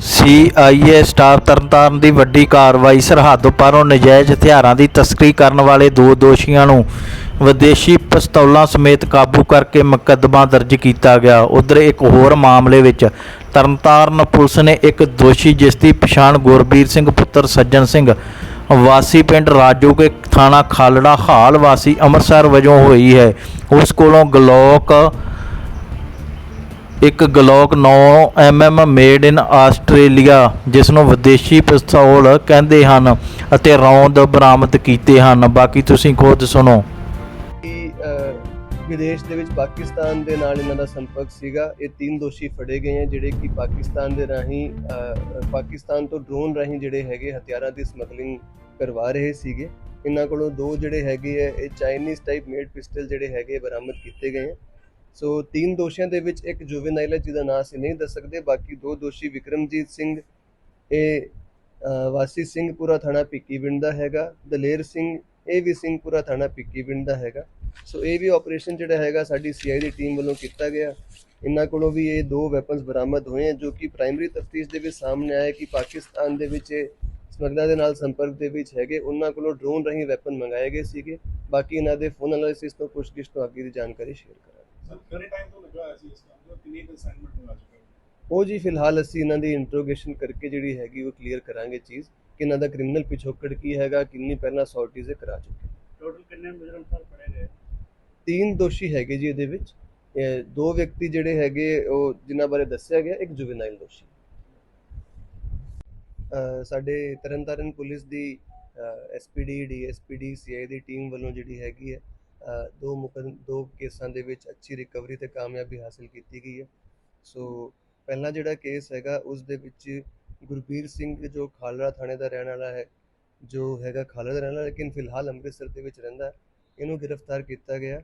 CIA staff Tarn Taran ਦੀ ਵੱਡੀ ਕਾਰਵਾਈ ਸਰਹੱਦ ਪਾਰੋਂ ਨਜਾਇਜ਼ ਹਥਿਆਰਾਂ ਦੀ ਤਸਕਰੀ ਕਰਨ ਵਾਲੇ ਦੋ ਦੋਸ਼ੀਆਂ ਨੂੰ ਵਿਦੇਸ਼ੀ ਪਿਸਤੌਲਾਂ ਸਮੇਤ ਕਾਬੂ ਕਰਕੇ ਮੁਕੱਦਮਾ ਦਰਜ ਕੀਤਾ ਗਿਆ। ਉਧਰ ਇੱਕ ਹੋਰ ਮਾਮਲੇ ਵਿੱਚ ਤਰਨਤਾਰਨ ਪੁਲਿਸ ਨੇ ਇੱਕ ਦੋਸ਼ੀ ਜਿਸ ਦੀ ਪਛਾਣ ਗੁਰਬੀਰ ਸਿੰਘ, ਪੁੱਤਰ ਸੱਜਣ ਸਿੰਘ, ਵਾਸੀ ਪਿੰਡ ਰਾਜੂ ਕੇ ਥਾਣਾ ਖਾਲੜਾ ਹਾਲ ਵਾਸੀ ਅੰਮ੍ਰਿਤਸਰ ਵਜੋਂ ਹੋਈ ਹੈ। ਉਸ ਕੋਲੋਂ ਗਲੋਕ ਇੱਕ Glock 9 mm made in Australia, ਜਿਸ ਨੂੰ ਵਿਦੇਸ਼ੀ ਪਿਸਤੌਲ ਕਹਿੰਦੇ ਹਨ ਅਤੇ ਰੌਂਦ ਬਰਾਮਦ ਕੀਤੇ ਹਨ। ਬਾਕੀ ਤੁਸੀਂ ਖੁਦ ਸੁਣੋ। ਕਿ ਵਿਦੇਸ਼ ਦੇ ਵਿੱਚ ਪਾਕਿਸਤਾਨ ਦੇ ਨਾਲ ਇਹਨਾਂ ਦਾ ਸੰਪਰਕ ਸੀਗਾ। ਇਹ ਤਿੰਨ ਦੋਸ਼ੀ ਫੜੇ ਗਏ ਹੈ ਜਿਹੜੇ ਕਿ ਪਾਕਿਸਤਾਨ ਦੇ ਰਾਹੀਂ ਪਾਕਿਸਤਾਨ ਤੋਂ ਡਰੋਨ ਰਾਹੀਂ ਜਿਹੜੇ ਹੈਗੇ ਹਥਿਆਰਾਂ ਦੀ ਸਮਗਲਿੰਗ ਕਰਵਾ ਰਹੇ ਸੀਗੇ। ਇਹਨਾਂ ਕੋਲੋਂ ਦੋ ਜਿਹੜੇ ਹੈਗੇ ਹੈ ਇਹ ਚਾਈਨੀਜ਼ ਟਾਈਪ ਮੇਡ ਪਿਸਟਲ ਜਿਹੜੇ ਹੈਗੇ ਬਰਾਮਦ ਕੀਤੇ ਗਏ ਹੈ ਸੋ ਤਿੰਨ ਦੋਸ਼ੀਆਂ ਦੇ ਵਿੱਚ ਇੱਕ ਜੁਵੈਨਾਈਲ ਹੈ ਜਿਹਦਾ ਨਾਂ ਅਸੀਂ ਨਹੀਂ ਦੱਸ ਸਕਦੇ। ਬਾਕੀ ਦੋ ਦੋਸ਼ੀ ਵਿਕਰਮਜੀਤ ਸਿੰਘ ਇਹ ਅਹ, ਵਾਸੀ ਸਿੰਘਪੁਰਾ ਥਾਣਾ ਪਿੱਕੀਵਿੰਡ ਦਾ ਹੈਗਾ। ਦਲੇਰ ਸਿੰਘ ਇਹ ਵੀ ਸਿੰਘਪੁਰਾ ਥਾਣਾ ਪਿੱਕੀਵਿੰਡ ਦਾ ਹੈਗਾ। ਸੋ ਇਹ ਵੀ ਆਪਰੇਸ਼ਨ ਜਿਹੜਾ ਹੈਗਾ ਸਾਡੀ ਸੀਆਈ ਦੀ ਟੀਮ ਵੱਲੋਂ ਕੀਤਾ ਗਿਆ। ਇਹਨਾਂ ਕੋਲੋਂ ਵੀ ਇਹ ਦੋ ਵੈਪਨਸ ਬਰਾਮਦ ਹੋਏ ਹਨ ਜੋ ਕਿ ਪ੍ਰਾਇਮਰੀ ਤਫਤੀਸ਼ ਦੇ ਵਿੱਚ ਸਾਹਮਣੇ ਆਇਆ ਕਿ ਪਾਕਿਸਤਾਨ ਦੇ ਵਿੱਚ ਸਮਗਲਰ ਦੇ ਨਾਲ ਸੰਪਰਕ ਦੇ ਵਿੱਚ ਹੈਗੇ। ਉਹਨਾਂ ਕੋਲੋਂ ਡਰੋਨ ਰਾਹੀਂ ਵੈਪਨ ਮੰਗਾਏ ਗਏ ਸੀਗੇ। ਬਾਕੀ ਇਹਨਾਂ ਦੇ ਫੋਨ ਐਨਾਲਿਸਿਸ ਤੋਂ ਪੁੱਛਗਿੱਛ ਤੋਂ ਅੱਗੇ ਦੀ ਜਾਣਕਾਰੀ ਸ਼ੇਅਰ ਕਰਾਂਗੇ। ਉਹ ਜੀ ਫਿਲਹਾਲ ਅਸੀਂ ਇਹਨਾਂ ਦੀ ਇੰਟਰੋਗੇਸ਼ਨ ਕਰਕੇ ਜਿਹੜੀ ਹੈਗੀ ਉਹ ਕਲੀਅਰ ਕਰਾਂਗੇ ਚੀਜ਼ ਕਿ ਇਹਨਾਂ ਦਾ ਕ੍ਰਿਮੀਨਲ ਪਿਛੋਕੜ ਕੀ ਹੈਗਾ ਕਿੰਨੀ ਪਹਿਲਾਂ ਸੌਰਟੀਜ਼ ਕਰਾ ਚੁੱਕੇ ਟੋਟਲ ਕਿੰਨੇ ਮੁਜਰਮ ਸਰ ਫੜੇ ਗਏ? ਤਿੰਨ ਦੋਸ਼ੀ ਹੈਗੇ ਜੀ ਇਹਦੇ ਵਿੱਚ। ਦੋ ਵਿਅਕਤੀ ਜਿਹੜੇ ਹੈਗੇ ਉਹ ਜਿਨ੍ਹਾਂ ਬਾਰੇ ਦੱਸਿਆ ਗਿਆ ਇੱਕ ਜੁਵੈਨਾਈਲ ਦੋਸ਼ੀ। ਸਾਡੇ ਤਰਨਤਾਰਨ ਪੁਲਿਸ ਦੀ ਐਸਪੀਡੀ ਡੀਐਸਪੀਡੀ ਸੀਆਈ ਦੀ ਟੀਮ ਵੱਲੋਂ ਜਿਹੜੀ ਹੈਗੀ ਹੈ ਦੋ ਮੁਕਦ, ਦੋ ਕੇਸਾਂ ਦੇ ਵਿੱਚ ਅੱਛੀ ਰਿਕਵਰੀ ਤੇ ਕਾਮਯਾਬੀ ਹਾਸਲ ਕੀਤੀ ਗਈ ਹੈ। ਸੋ ਪਹਿਲਾ ਜਿਹੜਾ ਕੇਸ ਹੈਗਾ, ਉਸ ਦੇ ਵਿੱਚ ਗੁਰਬੀਰ ਸਿੰਘ ਜੋ ਖਾਲੜਾ ਥਾਣੇ ਦਾ ਰਹਿਣ ਵਾਲਾ ਹੈ, ਜੋ ਹੈਗਾ ਖਾਲੜਾ ਦਾ ਰਹਿਣ ਵਾਲਾ, ਲੇਕਿਨ ਫਿਲਹਾਲ ਅੰਮ੍ਰਿਤਸਰ ਦੇ ਵਿੱਚ ਰਹਿੰਦਾ, ਇਹਨੂੰ ਗ੍ਰਿਫਤਾਰ ਕੀਤਾ ਗਿਆ।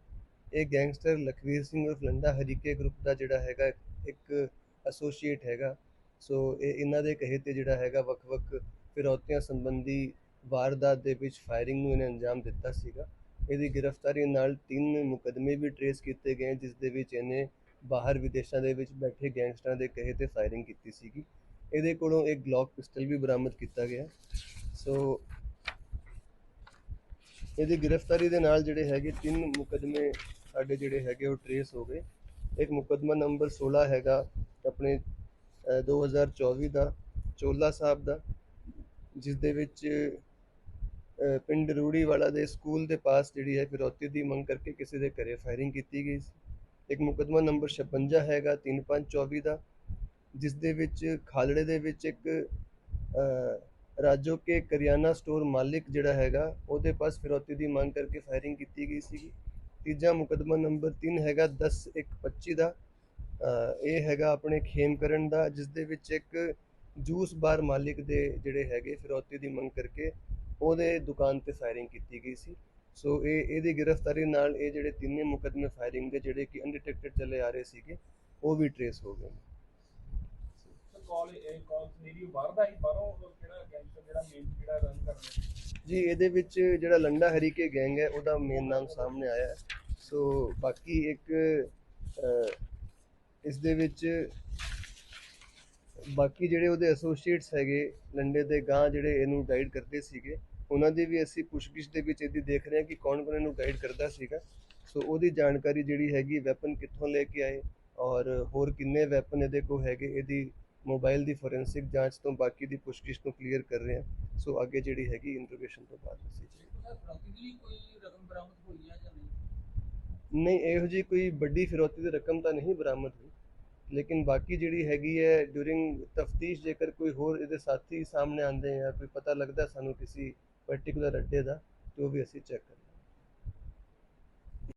ਇਹ ਗੈਂਗਸਟਰ ਲਖਵੀਰ ਸਿੰਘ ਉਰਫ ਲੰਡਾ ਹਰੀਕੇ ਗਰੁੱਪ ਦਾ ਜਿਹੜਾ ਹੈਗਾ, ਇੱਕ ਐਸੋਸੀਏਟ ਹੈਗਾ। ਸੋ ਇਹ ਇਹਨਾਂ ਦੇ ਕਹੇ ਤੇ ਜਿਹੜਾ ਹੈਗਾ, ਵੱਖ-ਵੱਖ ਫਿਰੌਤੀਆਂ ਸੰਬੰਧੀ ਵਾਰਦਾਤ ਦੇ ਵਿੱਚ ਫਾਇਰਿੰਗ ਨੂੰ ਇਹਨੇ ਅੰਜਾਮ ਦਿੱਤਾ ਸੀਗਾ। ਇਹਦੀ ਗ੍ਰਿਫਤਾਰੀ ਨਾਲ ਤਿੰਨ ਮੁਕਦਮੇ ਵੀ ਟਰੇਸ ਕੀਤੇ ਗਏ ਜਿਸ ਦੇ ਵਿੱਚ ਇਹਨੇ ਬਾਹਰ ਵਿਦੇਸ਼ਾਂ ਦੇ ਵਿੱਚ ਬੈਠੇ ਗੈਂਗਸਟਰਾਂ ਦੇ ਕਹੇ ਤੇ ਫਾਇਰਿੰਗ ਕੀਤੀ ਸੀਗੀ। ਇਹਦੇ ਕੋਲੋਂ ਇੱਕ ਗਲੌਕ ਪਿਸਟਲ ਵੀ ਬਰਾਮਦ ਕੀਤਾ ਗਿਆ। ਸੋ ਇਹਦੀ ਗ੍ਰਿਫਤਾਰੀ ਦੇ ਨਾਲ ਜਿਹੜੇ ਹੈਗੇ ਤਿੰਨ ਮੁਕਦਮੇ ਸਾਡੇ ਜਿਹੜੇ ਹੈਗੇ ਉਹ ਟਰੇਸ ਹੋ ਗਏ। ਇੱਕ ਮੁਕਦਮਾ ਨੰਬਰ 16 ਹੈਗਾ ਆਪਣੇ ਅਹ, 2024 ਦਾ ਚੋਲਾ ਸਾਹਿਬ ਦਾ ਜਿਸ ਦੇ ਵਿੱਚ ਪਿੰਡ ਰੂੜੀ ਵਾਲਾ ਦੇ ਸਕੂਲ ਦੇ ਪਾਸ ਜਿਹੜੀ ਹੈ ਫਿਰੌਤੀ ਦੀ ਮੰਗ ਕਰਕੇ ਕਿਸੇ ਦੇ ਘਰੇ ਫਾਇਰਿੰਗ ਕੀਤੀ ਗਈ ਸੀ। ਇੱਕ ਮੁਕਦਮਾ ਨੰਬਰ 56 ਹੈਗਾ 3524 ਦਾ, ਜਿਸ ਦੇ ਵਿੱਚ ਖਾਲੜੇ ਦੇ ਵਿੱਚ ਇੱਕ ਰਾਜੋ ਕੇ ਕਰਿਆਨਾ ਸਟੋਰ ਮਾਲਿਕ ਜਿਹੜਾ ਹੈਗਾ, ਉਹਦੇ ਪਾਸ ਫਿਰੌਤੀ ਦੀ ਮੰਗ ਕਰਕੇ ਫਾਇਰਿੰਗ ਕੀਤੀ ਗਈ ਸੀਗੀ। ਤੀਜਾ ਮੁਕਦਮਾ ਨੰਬਰ 3 ਹੈਗਾ 10125 ਦਾ ਇਹ ਹੈਗਾ ਆਪਣੇ ਖੇਮਕਰਨ ਦਾ, ਜਿਸ ਦੇ ਵਿੱਚ ਇੱਕ ਜੂਸ ਬਾਰ ਮਾਲਿਕ ਦੇ ਜਿਹੜੇ ਹੈਗੇ ਫਿਰੌਤੀ ਦੀ ਮੰਗ ਕਰਕੇ ਉਹਦੇ ਦੁਕਾਨ ਤੇ ਫਾਇਰਿੰਗ ਕੀਤੀ ਗਈ ਸੀ। ਸੋ ਇਹ ਇਹਦੀ ਗ੍ਰਿਫਤਾਰੀ ਨਾਲ ਇਹ ਜਿਹੜੇ ਤਿੰਨੇ ਮੁਕਦਮੇ ਫਾਇਰਿੰਗ ਦੇ ਜਿਹੜੇ ਕਿ ਅਨਡਿਟੈਕਟਡ ਚੱਲੇ ਆ ਰਹੇ ਸੀਗੇ ਉਹ ਵੀ ਟਰੇਸ ਹੋ ਗਏ। ਜੀ ਇਹਦੇ ਵਿੱਚ ਜਿਹੜਾ ਲੰਡਾ ਹਰੀਕੇ ਗੈਂਗ ਹੈ ਉਹਦਾ ਮੇਨ ਨਾਮ ਸਾਹਮਣੇ ਆਇਆ ਹੈ। ਸੋ ਬਾਕੀ ਇੱਕ ਇਸ ਦੇ ਵਿੱਚ ਬਾਕੀ ਜਿਹੜੇ ਉਹਦੇ ਐਸੋਸੀਏਟਸ ਹੈਗੇ ਲੰਡੇ ਦੇ ਗਾਂ ਜਿਹੜੇ ਇਹਨੂੰ ਗਾਈਡ ਕਰਦੇ ਸੀਗੇ ਉਹਨਾਂ ਦੀ ਵੀ ਅਸੀਂ ਪੁੱਛਗਿੱਛ ਦੇ ਵਿੱਚ ਇਹਦੀ ਦੇਖ ਰਹੇ ਹਾਂ ਕਿ ਕੌਣ ਕੌਣ ਇਹਨੂੰ ਗਾਈਡ ਕਰਦਾ ਸੀਗਾ। ਸੋ ਉਹਦੀ ਜਾਣਕਾਰੀ ਜਿਹੜੀ ਹੈਗੀ ਵੈਪਨ ਕਿੱਥੋਂ ਲੈ ਕੇ ਆਏ ਔਰ ਹੋਰ ਕਿੰਨੇ ਵੈਪਨ ਇਹਦੇ ਕੋਲ ਹੈਗੇ ਇਹਦੀ ਮੋਬਾਈਲ ਦੀ ਫੋਰੈਂਸਿਕ ਜਾਂਚ ਤੋਂ ਬਾਕੀ ਦੀ ਪੁੱਛਗਿੱਛ ਤੋਂ ਕਲੀਅਰ ਕਰ ਰਹੇ ਹਾਂ। ਸੋ ਅੱਗੇ ਜਿਹੜੀ ਹੈਗੀ ਇੰਟਰੋਗੇਸ਼ਨ ਤੋਂ ਬਾਅਦ ਨਹੀਂ? ਨਹੀਂ ਇਹੋ ਜੀ ਕੋਈ ਵੱਡੀ ਫਿਰੌਤੀ ਦੀ ਰਕਮ ਤਾਂ ਨਹੀਂ ਬਰਾਮਦ ਹੋਈ। ਲੇਕਿਨ ਬਾਕੀ ਜਿਹੜੀ ਹੈਗੀ ਹੈ ਡੂਰਿੰਗ ਤਫਤੀਸ਼ ਜੇਕਰ ਕੋਈ ਹੋਰ ਇਹਦੇ ਸਾਥੀ ਸਾਹਮਣੇ ਆਉਂਦੇ ਆ, ਕੋਈ ਪਤਾ ਲੱਗਦਾ ਸਾਨੂੰ ਕਿਸੇ ਪਾਰਟਿਕੂਲਰ ਅੱਡੇ ਦਾ, ਤੇ ਉਹ ਵੀ ਅਸੀਂ ਚੈੱਕ ਕਰਾਂਗੇ।